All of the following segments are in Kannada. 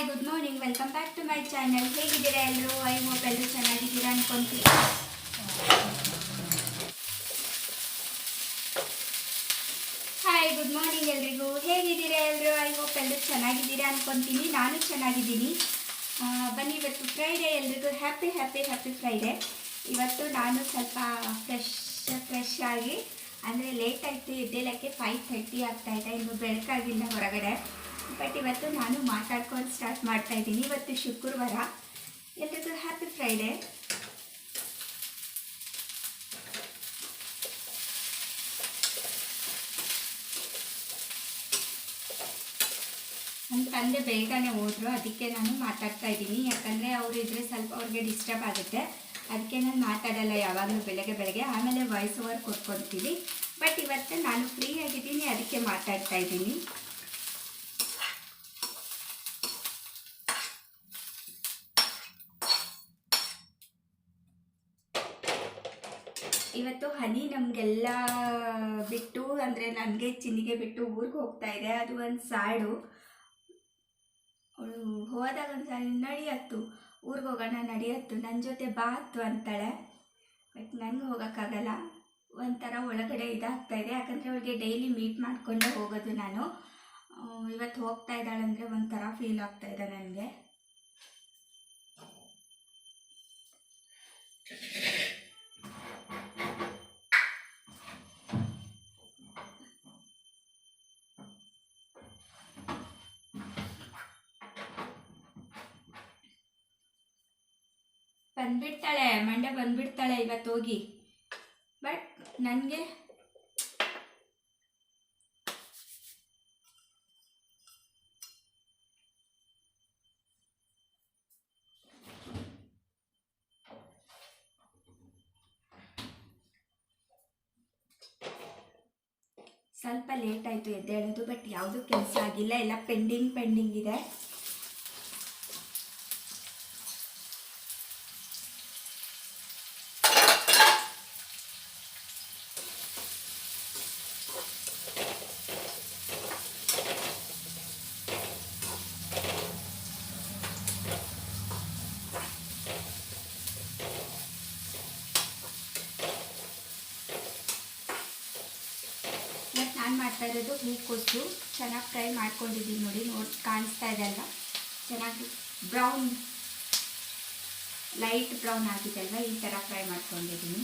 Hi good morning welcome back to my channel ಹೇಗಿದ್ದೀರಾ ಎಲ್ಲರೂ ಐ ಹೋಪ್ ಎಲ್ಲರೂ ಚೆನ್ನಾಗಿದ್ದೀರಾ ಅನ್ಕೊಂತೀನಿ. ಹಾಯ್ ಗುಡ್ ಮಾರ್ನಿಂಗ್ ಎಲ್ರಿಗೂ. ಹೇಗಿದ್ದೀರಾ ಎಲ್ಲರೂ ಐ ಹೋಪ್ ಎಲ್ಲರೂ ಚೆನ್ನಾಗಿದ್ದೀರಾ ಅನ್ಕೊಂತೀನಿ. ನಾನು ಚೆನ್ನಾಗಿದ್ದೀನಿ. ಬನ್ನಿ, ಇವತ್ತು ಫ್ರೈಡೇ ಎಲ್ರಿಗೂ. ಹ್ಯಾಪಿ ಹ್ಯಾಪಿ ಹ್ಯಾಪಿ ಫ್ರೈಡೇ ಇವತ್ತು ನಾನು ಸ್ವಲ್ಪ ಫ್ರೆಶ್ ಫ್ರೆಶ್ ಆಗಿ, ಅಂದರೆ ಲೇಟ್ ಆಯಿತು, ಎದ್ದೇಳಕ್ಕೆ ಫೈವ್ ಥರ್ಟಿ ಆಗ್ತಾ ಇದೆ. ಇನ್ನು ಬೆಳಕಾಗಿಲ್ಲ ಹೊರಗಡೆ. ಬಟ್ ಇವತ್ತು ನಾನು ಮಾತಾಡ್ಕೊಂಡು ಸ್ಟಾರ್ಟ್ ಮಾಡ್ತಾ ಇದ್ದೀನಿ. ಇವತ್ತು ಶುಕ್ರವಾರ. ಎಲ್ರಿಗೂ ಹ್ಯಾಪಿ ಫ್ರೈಡೇ ನನ್ನ ತಂದೆ ಬೇಗನೆ ಹೋದ್ರು. ಅದಕ್ಕೆ ನಾನು ಮಾತಾಡ್ತಾ ಇದ್ದೀನಿ. ಯಾಕಂದರೆ ಇದ್ರೆ ಸ್ವಲ್ಪ ಅವ್ರಿಗೆ ಡಿಸ್ಟರ್ಬ್ ಆಗುತ್ತೆ. ಅದಕ್ಕೆ ನಾನು ಮಾತಾಡಲ್ಲ ಯಾವಾಗಲೂ ಬೆಳಗ್ಗೆ ಬೆಳಗ್ಗೆ. ಆಮೇಲೆ ವಾಯ್ಸ್ ಓವರ್ ಕೊಟ್ಕೊಳ್ತೀವಿ ಬಟ್ ಇವತ್ತು ನಾನು ಫ್ರೀ ಆಗಿದ್ದೀನಿ. ಅದಕ್ಕೆ ಮಾತಾಡ್ತಾ ಇದ್ದೀನಿ. ಇವತ್ತು ಹನಿ ನಮಗೆಲ್ಲ ಬಿಟ್ಟು, ಅಂದರೆ ನನಗೆ ಚಿನ್ನಿಗೆ ಬಿಟ್ಟು ಊರಿಗೆ ಹೋಗ್ತಾ ಇದೆ. ಅದು ಒಂದು ಸಾಡು. ಅವಳು ಹೋದಾಗ ಒಂದು ಸಾರಿ ನಡಿಯತ್ತು. ಊರಿಗೆ ಹೋಗೋಣ, ನಡಿಯತ್ತು. ನನ್ನ ಜೊತೆ ಬಾ ಅಂತಾಳೆ. ಬಟ್ ನನಗೆ ಹೋಗೋಕ್ಕಾಗಲ್ಲ. ಒಂಥರ ಒಳಗಡೆ ಇದಾಗ್ತಾ ಇದೆ. ಯಾಕಂದರೆ ಅವಳಿಗೆ ಡೈಲಿ ಮೀಟ್ ಮಾಡಿಕೊಂಡೇ ಹೋಗೋದು ನಾನು. ಇವತ್ತು ಹೋಗ್ತಾ ಇದ್ದಾಳೆ ಅಂದರೆ ಒಂಥರ ಫೀಲ್ ಆಗ್ತಾ ಇದೆ ನನಗೆ. ಬಂದ್ಬಿಡ್ತಾಳೆ, ಮಂಡ್ಯ ಬಂದ್ಬಿಡ್ತಾಳೆ ಇವತ್ತು ಹೋಗಿ. ಬಟ್ ನನಗೆ ಸ್ವಲ್ಪ ಲೇಟ್ ಆಯಿತು ಎದ್ದೇಳೋದು ಬಟ್ ಯಾವುದೂ ಕೆಲಸ ಆಗಿಲ್ಲ, ಎಲ್ಲ ಪೆಂಡಿಂಗ್ ಪೆಂಡಿಂಗ್ ಇದೆ ಇವತ್ತು ನಾನು ಮಾಡ್ತಾ ಇರೋದು. ಹೂಕೋಸು ಚೆನ್ನಾಗಿ ಫ್ರೈ ಮಾಡ್ಕೊಂಡಿದ್ದೀನಿ ನೋಡಿ. ನೋಡಿ, ಕಾಣಿಸ್ತಾ ಇದೆ ಅಲ್ವಾ? ಚೆನ್ನಾಗಿ ಬ್ರೌನ್, ಲೈಟ್ ಬ್ರೌನ್ ಆಗಿದೆ ಅಲ್ವಾ? ಈ ಥರ ಫ್ರೈ ಮಾಡ್ಕೊಂಡಿದ್ದೀನಿ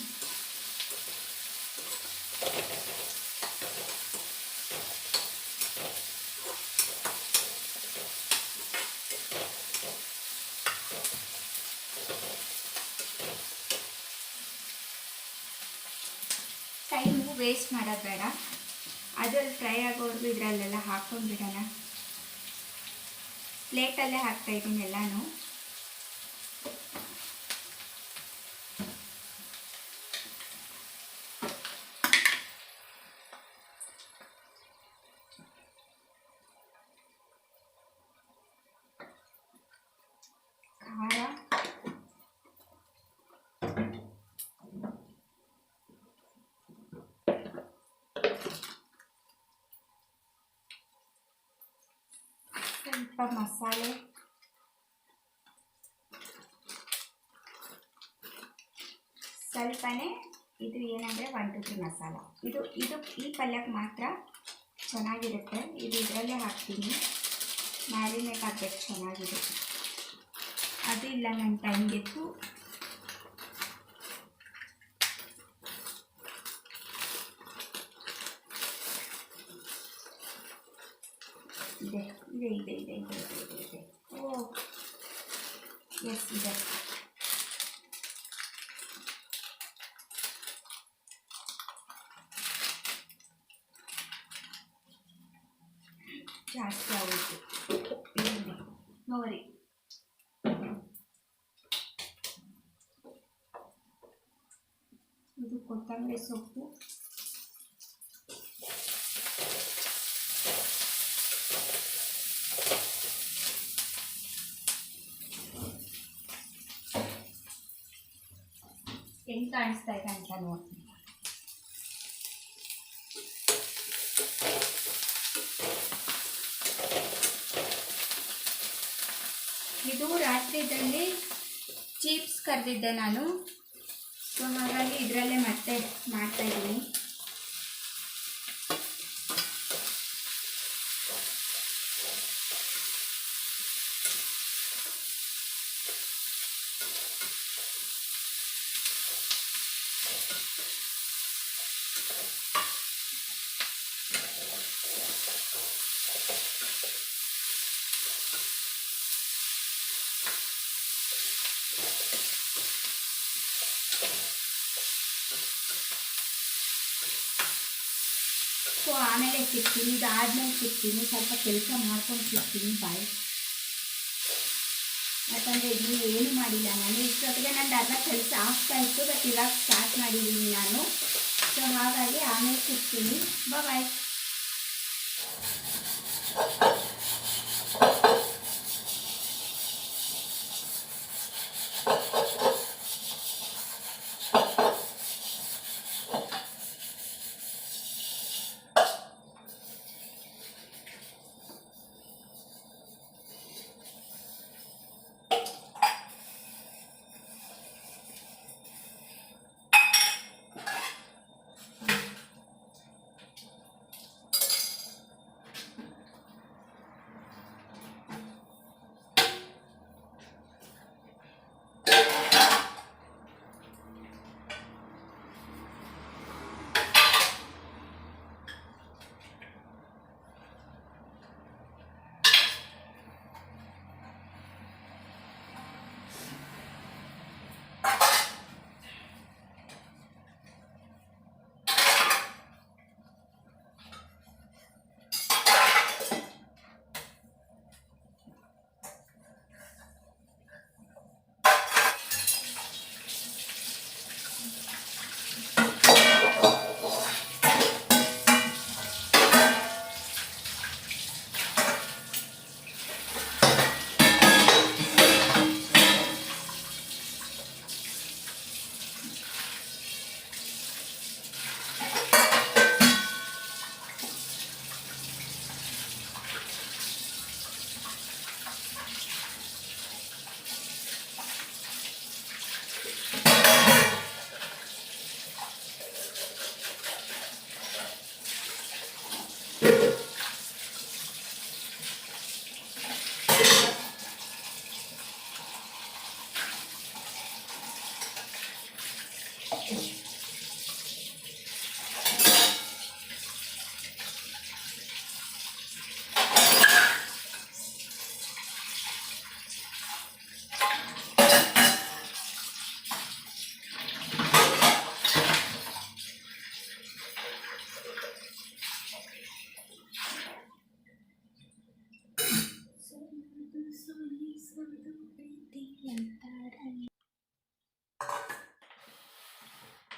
ಟೈಮು ವೇಸ್ಟ್ ಮಾಡೋದು ಬೇಡ. ಅದ್ರಲ್ಲಿ ಫ್ರೈ ಆಗೋವರೆಗೂ ಇದರಲ್ಲೆಲ್ಲ ಹಾಕ್ಕೊಂಡು ಬಿಡೋಣ ಪ್ಲೇಟಲ್ಲೇ ಹಾಕ್ತಾಯಿದ್ದೀನಿ ಎಲ್ಲಾನು. ಸ್ವಲ್ಪ ಮಸಾಲೆ ಸ್ವಲ್ಪನೇ ಇದು ಏನಂದರೆ ಒನ್ ಟು ತ್ರೀ ಮಸಾಲ ಇದು ಇದು ಈ ಪಲ್ಯಕ್ಕೆ ಮಾತ್ರ ಚೆನ್ನಾಗಿರುತ್ತೆ. ಇದು ಇದರಲ್ಲೇ ಹಾಕ್ತೀನಿ. ಮ್ಯಾರಿನೇಟ್ ಆಗಬೇಕು ಚೆನ್ನಾಗಿದೆ. ಅದು ಇಲ್ಲ ನನ್ನ ಟೈಮ್ಗೆತ್ತು 痛れ痛い痛い痛い痛い痛いお Yes, 痛い。じゃあ、明日置いて。No worry. ಇದು こ ಕಾಣಿಸ್ತಾ ಇದೆ ಅಂತ ನೋಡ್ತೀನಿ. ಇದು ರಾತ್ರಿದಲ್ಲಿ ಚೀಪ್ಸ್ ಕರೆದಿದ್ದೆ ನಾನು. ಸೊ ಹಾಗಾಗಿ ಇದರಲ್ಲೇ ಮತ್ತೆ ಮಾಡ್ತಾ ಇದ್ದೀನಿ ಸೊ ಆಮೇಲೆ ಸಿಗ್ತೀನಿ ಇದಾದ್ಮೇಲೆ ಸಿಗ್ತೀನಿ, ಸ್ವಲ್ಪ ಕೆಲಸ ಮಾಡ್ಕೊಂಡು ಸಿಗ್ತೀನಿ, ಬಾಯ್. ಯಾಕಂದರೆ ನೀವು ಏನು ಮಾಡಿಲ್ಲ ನಾನು. ಇಷ್ಟೊತ್ತಿಗೆ ನಂದು ಅರ್ಧ ಕೆಲಸ ಆಗ್ತಾ ಇತ್ತು ಬಟ್ ಇವಾಗ ಸ್ಟಾರ್ಟ್ ಮಾಡಿದ್ದೀನಿ ನಾನು. ಸೊ ಹಾಗಾಗಿ ಆಮೇಲೆ ಸಿಗ್ತೀನಿ. ಬಾಯ್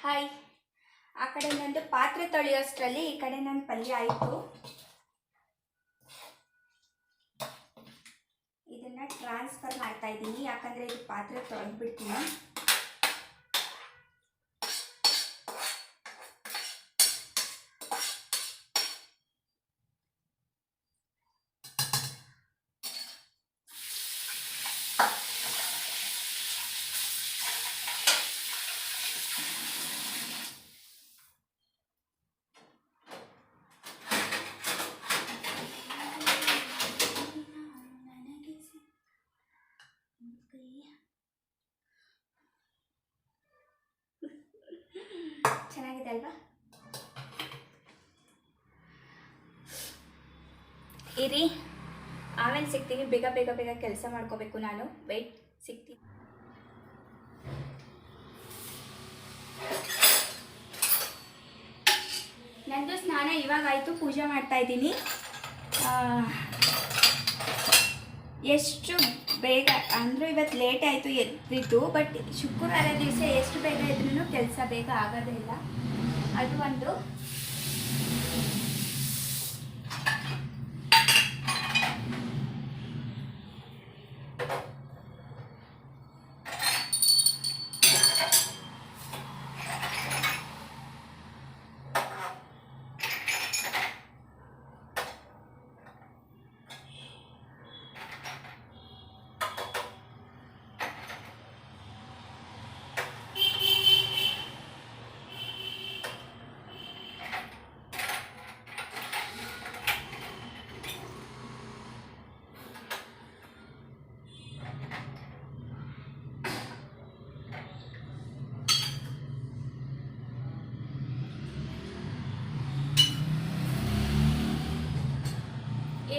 ಹಾಯ್ ಆ ಕಡೆ ನಂದು ಪಾತ್ರೆ ತೊಳೆಯೋಷ್ಟರಲ್ಲಿ ಈ ಕಡೆ ನನ್ನ ಪಲ್ಯ ಆಯಿತು. ಇದನ್ನು ಟ್ರಾನ್ಸ್ಫರ್ ಮಾಡ್ತಾ ಇದ್ದೀನಿ. ಯಾಕಂದರೆ ಇದು ಪಾತ್ರೆ ತೊಳೆದ್ಬಿಡ್ತೀನಿ. ಚೆನ್ನಾಗಿದೆ ಅಲ್ವಾ? ಇರಿ, ಆಮೇಲೆ ಸಿಗ್ತೀನಿ. ಬೇಗ ಬೇಗ ಬೇಗ ಕೆಲಸ ಮಾಡ್ಕೋಬೇಕು ನಾನು. ವೆಯ್ಟ್ ಸಿಗ್ತೀನಿ. ನಂದು ಸ್ನಾನ ಇವಾಗ ಆಯಿತು. ಪೂಜೆ ಮಾಡ್ತಾ ಇದ್ದೀನಿ. ಎಷ್ಟು ಬೇಗ, ಅಂದರೆ ಇವತ್ತು ಲೇಟ್ ಆಯಿತು ಎದ್ದಿದ್ದು ಬಟ್ ಶುಕ್ರವಾರ ದಿವಸ ಎಷ್ಟು ಬೇಗ ಇದ್ರೂ ಕೆಲಸ ಬೇಗ ಆಗೋದೇ ಇಲ್ಲ. ಅದು ಒಂದು.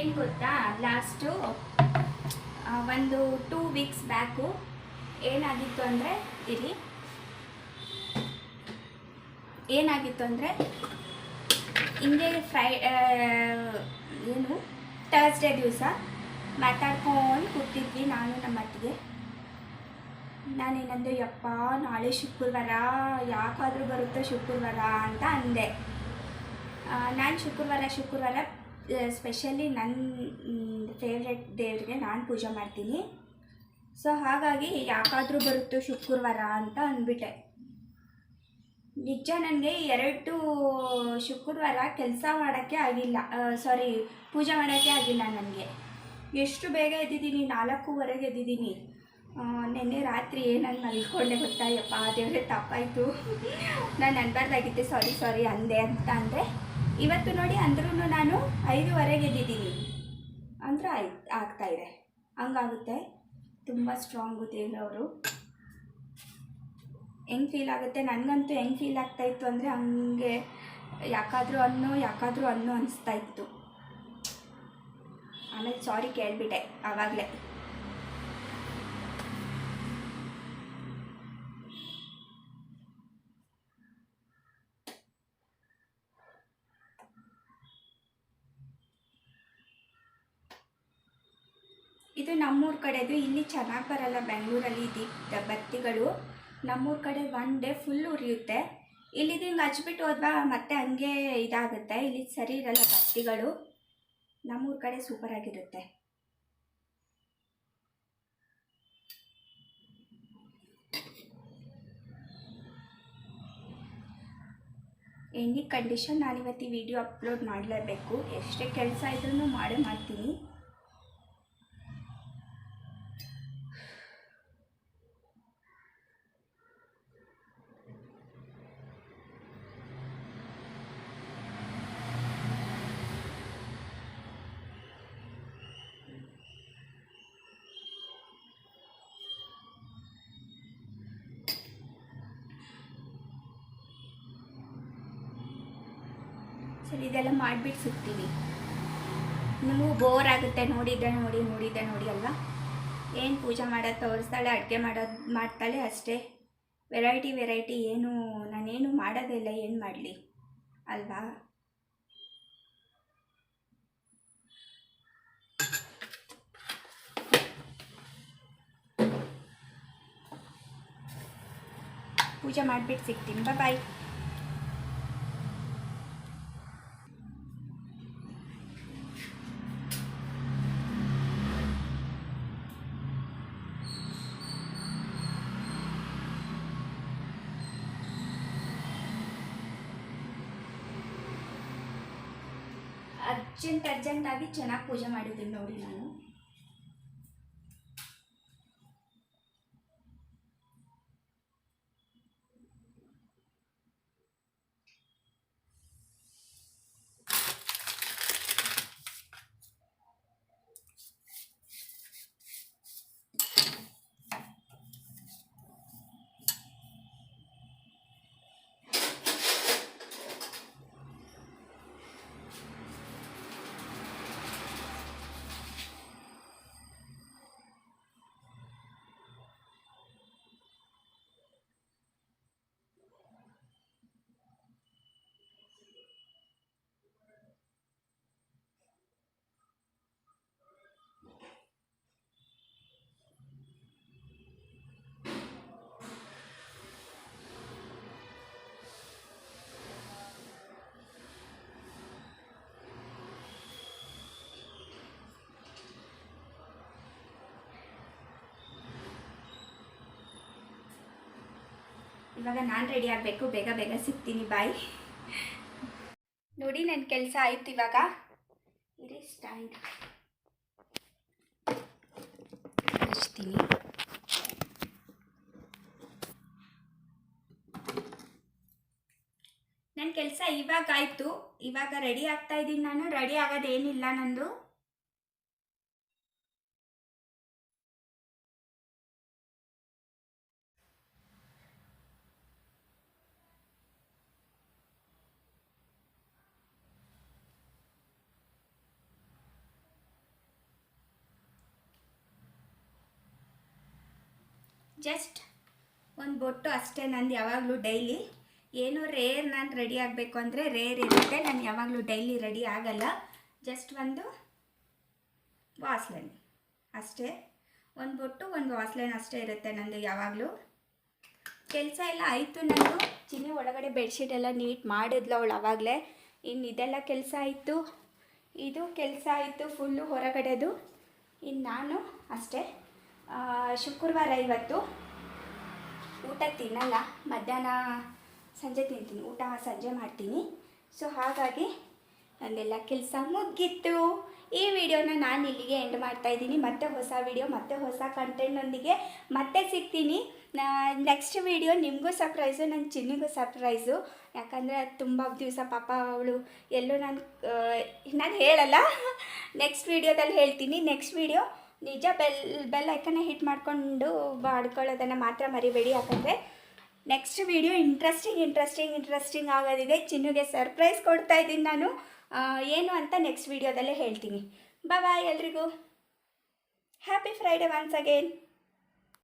ಏನು ಗೊತ್ತಾ? ಲಾಸ್ಟು ಒಂದು ಟೂ ವೀಕ್ಸ್ ಬ್ಯಾಕು ಏನಾಗಿತ್ತು ಅಂದರೆ, ಇರಿ. ಏನಾಗಿತ್ತು ಅಂದರೆ, ಹಿಂಗೆ ಫ್ರೈ ಏನು ಥರ್ಸ್ಡೇ ದಿವಸ ಮಾತಾಡ್ಕೊಂಡು ಕೂತಿದ್ವಿ ನಾನು ನಮ್ಮ ಅತ್ತಿಗೆ ನಾನೇನಂದೆ, ಯಪ್ಪ, ನಾಳೆ ಶುಕ್ರವಾರ, ಯಾಕಾದರೂ ಬರುತ್ತೋ ಶುಕ್ರವಾರ ಅಂತ ಅಂದೆ. ನಾನು ಶುಕ್ರವಾರ ಶುಕ್ರವಾರ ಸ್ಪೆಷಲಿ ನನ್ನ ಫೇವ್ರೆಟ್ ದೇವರಿಗೆ ನಾನು ಪೂಜೆ ಮಾಡ್ತೀನಿ. ಸೊ ಹಾಗಾಗಿ ಯಾಕಾದರೂ ಬರುತ್ತೋ ಶುಕ್ರವಾರ ಅಂತ ಅಂದ್ಬಿಟ್ಟೆ. ನಿಜ ನನಗೆ ಎರಡು ಶುಕ್ರವಾರ ಕೆಲಸ ಮಾಡೋಕ್ಕೆ ಆಗಿಲ್ಲ ಸಾರಿ ಪೂಜೆ ಮಾಡೋಕ್ಕೆ ಆಗಿಲ್ಲ ನನಗೆ. ಎಷ್ಟು ಬೇಗ ಎದ್ದಿದ್ದೀನಿ, ನಾಲ್ಕೂವರೆಗೆ ಎದ್ದಿದ್ದೀನಿ. ನಿನ್ನೆ ರಾತ್ರಿ ನಾನು ಮಲ್ಕೊಂಡೆ ಗೊತ್ತಾಯಪ್ಪ ದೇವ್ರೆ ತಪ್ಪಾಯಿತು. ನಾನು ಅನ್ಬಾರ್ದಾಗಿದ್ದೆ ಸಾರಿ ಸಾರಿ ಅಂದೆ ಅಂತ ಅಂದರೆ ಇವತ್ತು ನೋಡಿ ಅಂದ್ರೂ ನಾನು ಐದುವರೆಗೆ ಎದ್ದಿದ್ದೀನಿ ಆಯ್ ಆಯ್ತು ಇದೆ. ಹಂಗಾಗುತ್ತೆ. ತುಂಬ ಸ್ಟ್ರಾಂಗು ದೇವ್ರವರು ಹೆಂಗೆ ಫೀಲ್ ಆಗುತ್ತೆ? ನನಗಂತೂ ಹೆಂಗೆ ಫೀಲ್ ಆಗ್ತಾ ಇತ್ತು ಅಂದರೆ ಹಂಗೆ ಯಾಕಾದರೂ ಅನ್ನೋ ಯಾಕಾದರೂ ಅನ್ನೋ ಅನಿಸ್ತಾ ಇತ್ತು. ಆಮೇಲೆ ಸಾರಿ ಕೇಳಿಬಿಟ್ಟೆ ಆವಾಗಲೇ ಇದು ನಮ್ಮೂರ ಕಡೆದು ಇಲ್ಲಿ ಚೆನ್ನಾಗಿ ಬರಲ್ಲ. ಬೆಂಗಳೂರಲ್ಲಿ ದೀಪ ಬತ್ತಿಗಳು ನಮ್ಮೂರ ಕಡೆ ಒನ್ ಡೇ ಫುಲ್ ಉರಿಯುತ್ತೆ. ಇಲ್ಲಿದ್ದು ಹಿಂಗೆ ಹಚ್ಬಿಟ್ಟು ಹೋದ್ವಾ, ಮತ್ತೆ ಹಂಗೆ ಇದಾಗುತ್ತೆ. ಇಲ್ಲಿ ಸರಿ ಇರಲ್ಲ ಬತ್ತಿಗಳು ನಮ್ಮೂರ ಕಡೆ ಸೂಪರ್ ಆಗಿರುತ್ತೆ. ಎನಿ ಕಂಡೀಷನ್ ನಾನಿವತ್ತು ವಿಡಿಯೋ ಅಪ್ಲೋಡ್ ಮಾಡಲೇಬೇಕು. ಎಷ್ಟೇ ಕೆಲಸ ಇದ್ರೂ ಮಾಡೇ, ಮಾಡ್ತೀನಿ. ಸರಿ ಇದೆಲ್ಲ ಮಾಡಿಬಿಟ್ಟು ಸುತ್ತೀವಿ. ನಿಮಗೂ ಬೋರ್ ಆಗುತ್ತೆ. ನೋಡಿದ್ದೆ ನೋಡಿ ನೋಡಿದ್ದೆ ನೋಡಿ ಅಲ್ವಾ ಏನು ಪೂಜೆ ಮಾಡೋದು? ತೋರಿಸ್ತಾಳೆ, ಅಡುಗೆ ಮಾಡೋದು ಮಾಡ್ತಾಳೆ ಅಷ್ಟೇ. ವೆರೈಟಿ ವೆರೈಟಿ ಏನು ನಾನೇನು ಮಾಡೋದಿಲ್ಲ ಏನು ಮಾಡಲಿ? ಅಲ್ವಾ? ಪೂಜೆ ಮಾಡಿಬಿಟ್ಟು ಸಿಗ್ತೀನಿ. ಬಾಯ್ ಅರ್ಜೆಂಟ್ ಅರ್ಜೆಂಟಾಗಿ ಚೆನ್ನಾಗಿ ಪೂಜೆ ಮಾಡಿದ್ದೀನಿ ನೋಡಿ ನಾನು. ಇವಾಗ ನಾನು ರೆಡಿ ಆಗಬೇಕು. ಬೇಗ ಬೇಗ ಸಿಗ್ತೀನಿ. ಬಾಯ್ ನೋಡಿ ನನ್ನ ಕೆಲಸ ಆಯ್ತು ಇವಾಗ. ಇರಿ ಸ್ಟ್ಯಾಂಡ್ ಹಚ್ತೀನಿ ನನ್ನ ಕೆಲಸ ಇವಾಗ ಆಯಿತು. ಇವಾಗ ರೆಡಿ ಆಗ್ತಾ ಇದ್ದೀನಿ ನಾನು. ರೆಡಿ ಆಗೋದೇನಿಲ್ಲ ನಂದು. ಜಸ್ಟ್ ಒಂದು ಬೊಟ್ಟು ಅಷ್ಟೇ ನಂದು ಯಾವಾಗಲೂ ಡೈಲಿ ಏನು ರೇರ್ ನಾನು ರೆಡಿ ಆಗಬೇಕು ಅಂದರೆ ರೇರ್ ಇರುತ್ತೆ. ನಾನು ಯಾವಾಗಲೂ ಡೈಲಿ ರೆಡಿ ಆಗಲ್ಲ. ಜಸ್ಟ್ ಒಂದು ವಾಸ್ಲೈನ್ ಅಷ್ಟೇ. ಒಂದು ಬೊಟ್ಟು, ಒಂದು ವಾಸ್ಲೈನ್ ಅಷ್ಟೇ ಇರುತ್ತೆ ನಂದು ಯಾವಾಗಲೂ. ಕೆಲಸ ಎಲ್ಲ ಆಯಿತು ನಾನು ಚಿನ್ನಿ ಒಳಗಡೆ ಬೆಡ್ಶೀಟ್ ಎಲ್ಲ ನೀಟ್ ಮಾಡಿದ್ಲು ಅವಳು ಆವಾಗಲೇ ಇನ್ನು ಇದೆಲ್ಲ ಕೆಲಸ ಆಯಿತು. ಇದು ಕೆಲಸ ಆಯಿತು ಫುಲ್ಲು ಹೊರಗಡೆದು. ಇನ್ನು ನಾನು ಅಷ್ಟೇ. ಶುಕ್ರವಾರ ಇವತ್ತು ಊಟ ತಿನ್ನಲ್ಲ. ಮಧ್ಯಾಹ್ನ ಸಂಜೆ ತಿಂತೀನಿ. ಊಟ ಸಂಜೆ ಮಾಡ್ತೀನಿ. ಸೊ ಹಾಗಾಗಿ ನನ್ನೆಲ್ಲ ಕೆಲಸ ಮುಗ್ಗಿತ್ತು ಈ ವಿಡಿಯೋನ ನಾನು ಇಲ್ಲಿಗೆ ಎಂಡ್ ಮಾಡ್ತಾ ಇದ್ದೀನಿ. ಮತ್ತೆ ಹೊಸ ವಿಡಿಯೋ, ಮತ್ತೆ ಹೊಸ ಕಂಟೆಂಟ್ನೊಂದಿಗೆ ಮತ್ತೆ ಸಿಗ್ತೀನಿ. ನೆಕ್ಸ್ಟ್ ವಿಡಿಯೋ ನಿಮಗೂ ಸರ್ಪ್ರೈಸು ನನ್ನ ಚಿನ್ನಿಗೂ ಸರ್ಪ್ರೈಸು ಯಾಕಂದರೆ ತುಂಬ ದಿವಸ ಪಾಪ ಅವಳು ಎಲ್ಲೂ ನಾನು ನಾನು ಹೇಳಲ್ಲ. ನೆಕ್ಸ್ಟ್ ವಿಡಿಯೋದಲ್ಲಿ ಹೇಳ್ತೀನಿ. ನೆಕ್ಸ್ಟ್ ವಿಡಿಯೋ ನಿಜ, ಬೆಲ್ ಬೆಲ್ ಐಕನ್ನ ಹಿಟ್ ಮಾಡಿಕೊಂಡು ಮಾಡ್ಕೊಳ್ಳೋದನ್ನು ಮಾತ್ರ ಮರಿಬೇಡಿ. ಯಾಕಂದರೆ next video interesting interesting interesting ಆಗೋದಿದೆ. ಚಿನ್ನುಗೆ ಸರ್ಪ್ರೈಸ್ ಕೊಡ್ತಾ ಇದ್ದೀನಿ ನಾನು. ಏನು ಅಂತ ನೆಕ್ಸ್ಟ್ ವಿಡಿಯೋದಲ್ಲೇ ಹೇಳ್ತೀನಿ. ಬಾಯ್ ಎಲ್ರಿಗೂ. Happy Friday once again